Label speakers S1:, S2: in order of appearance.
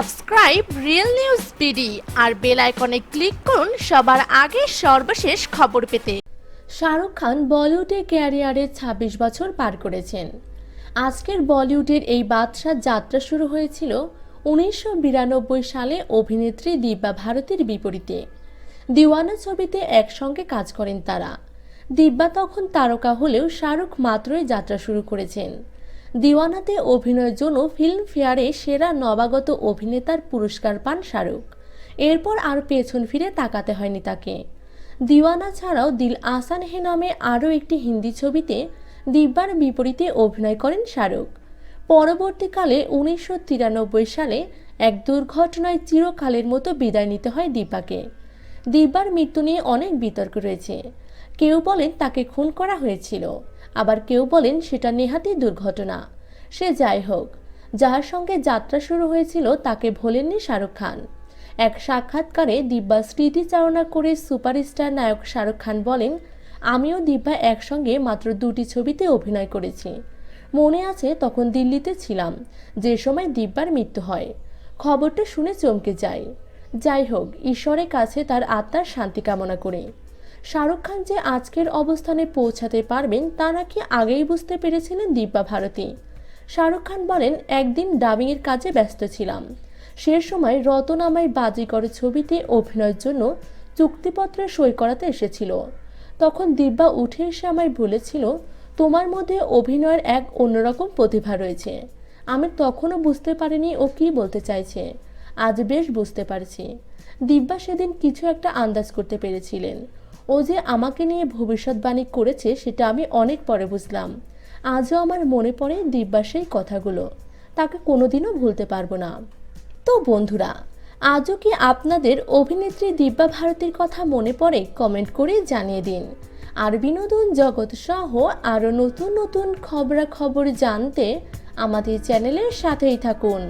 S1: Subscribe real news BD আর bell আইকনে click করুন সবার আগে সর্বশেষ খবর পেতে।
S2: শাহরুখ খান বলিউডে ক্যারিয়ারে ২৬ বছর পার করেছেন। আজকের বলিউডের এই বাদশার যাত্রা শুরু হয়েছিল উনিশশো বিরানব্বই সালে অভিনেত্রী দিব্যা ভারতীর বিপরীতে। দিওয়ানা ছবিতে একসঙ্গে কাজ করেন তারা। দিব্যা তখন তারকা হলেও শাহরুখ মাত্রই যাত্রা শুরু করেছেন। দিওয়ানাতে অভিনয়ের জন্য ফিল্মফেয়ারে সেরা নবাগত অভিনেতার পুরস্কার পান শাহরুখ। এরপর আর পেছন ফিরে তাকাতে হয়নি তাকে। দিওয়ানা ছাড়াও দিল আসান হে নামে আরও একটি হিন্দি ছবিতে দিব্যার বিপরীতে অভিনয় করেন শাহরুখ। পরবর্তীকালে উনিশশো তিরানব্বই সালে এক দুর্ঘটনায় চিরকালের মতো বিদায় নিতে হয় দিব্যাকে। দিব্যার মৃত্যু নিয়ে অনেক বিতর্ক রয়েছে। কেউ বলেন তাকে খুন করা হয়েছিল, আবার কেউ বলেন সেটা নেহাতি দুর্ঘটনা। সে যাই হোক যার সঙ্গে যাত্রা শুরু হয়েছিল তাকে ভোলেননি শাহরুখ খান। এক সাক্ষাৎকারে দিব্যা স্মৃতিচারণা করে সুপারস্টার নায়ক শাহরুখ খান বলেন, আমিও দিব্যা একসঙ্গে মাত্র দুটি ছবিতে অভিনয় করেছি। মনে আছে তখন দিল্লিতে ছিলাম, যে সময় দিব্যার মৃত্যু হয়। খবরটা শুনে চমকে যাই। যাই হোক, ঈশ্বরের কাছে তার আত্মার শান্তি কামনা করে। শাহরুখ খান যে আজকের অবস্থানে পৌঁছাতে পারবেন তা নাকি আগেই বুঝতে পেরেছিলেন দিব্যা ভারতী। শাহরুখ খান বলেন, একদিন ডাবিংয়ের কাজে ব্যস্ত ছিলাম। সে সময় রতন রতনামাই বাজিকর ছবিতে অভিনয়ের জন্য চুক্তিপত্রে সই করাতে এসেছিল। তখন দিব্যা উঠে এসে আমায় বলেছিল, তোমার মধ্যে অভিনয়ের এক অন্যরকম প্রতিভা রয়েছে। আমি তখনও বুঝতে পারিনি ও কি বলতে চাইছে। আজ বেশ বুঝতে পারছি। দিব্যা সেদিন কিছু একটা আন্দাজ করতে পেরেছিলেন। ও যে আমাকে নিয়ে ভবিষ্যৎবাণী করেছে সেটা আমি অনেক পরে বুঝলাম। আজও আমার মনে পড়ে দিব্যা সেই কথাগুলো। তাকে কোনোদিনও ভুলতে পারব না। তো বন্ধুরা, আজও কি আপনাদের অভিনেত্রী দিব্যা ভারতীর কথা মনে পড়ে কমেন্ট করে জানিয়ে দিন। আর বিনোদন জগৎ সহ আরও নতুন নতুন খবরাখবর জানতে আমাদের চ্যানেলের সাথেই থাকুন।